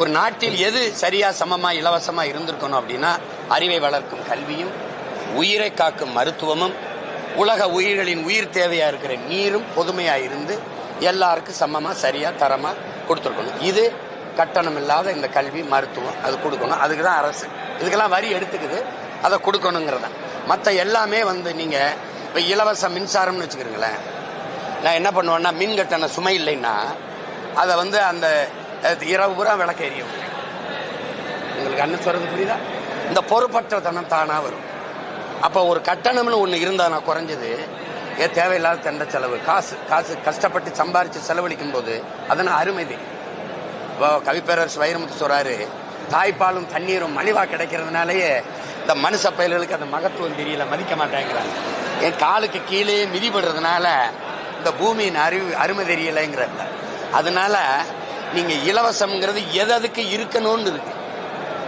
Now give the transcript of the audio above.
ஒரு நாட்டில் எது சரியா சமமா இலவசமா இருந்திருக்கணும் அப்படின்னா அறிவை வளர்க்கும் கல்வியும் உயிரை காக்கும் மருத்துவமும் உலக உயிர்களின் உயிர் தேவையா இருக்கிற நீரும் பொதுமையா இருந்து எல்லாருக்கும் சமமா சரியா தரமா கொடுத்துருக்கணும். இது கட்டணம் இல்லாத இந்த கல்வி மருத்துவம் அது கொடுக்கணும். அதுக்கு தான் அரசு. இதுக்கெல்லாம் வரி எடுத்துக்குது. அதை கொடுக்கணுங்கிறத. மற்ற எல்லாமே வந்து நீங்க இப்போ இலவச மின்சாரம்னு வச்சுக்கிறீங்களேன் நான் என்ன பண்ணுவேன்னா மின் கட்டண சுமை இல்லைன்னா அதை வந்து அந்த இரவு பூரா விளக்க எரியும். உங்களுக்கு அண்ணன் சொல்றது புரியுதா? இந்த பொறுப்பற்ற தனம் தானா வரும். அப்போ ஒரு கட்டணம்னு ஒன்று இருந்தா நான் குறைஞ்சது ஏன் தேவையில்லாத தண்ட செலவு காசு காசு கஷ்டப்பட்டு சம்பாரிச்சு செலவழிக்கும் போது அதனால் அருமை இப்போ கவிப்பேரரசு வைரமுத்து சொல்றாரு தாய்ப்பாலும் தண்ணீரும் மலிவா கிடைக்கிறதுனாலயே இந்த மனுஷ பயல்களுக்கு அந்த மகத்துவம் தெரியல மதிக்க மாட்டேங்கிறாங்க. என் காலுக்கு கீழே மிதிபடுறதுனால இந்த பூமியின் அறிவு அருமை தெரியலைங்கிறாங்க அதனால நீங்க இலவசம்ங்கிறது எது அதுக்கு இருக்கணும்னு இருக்கு.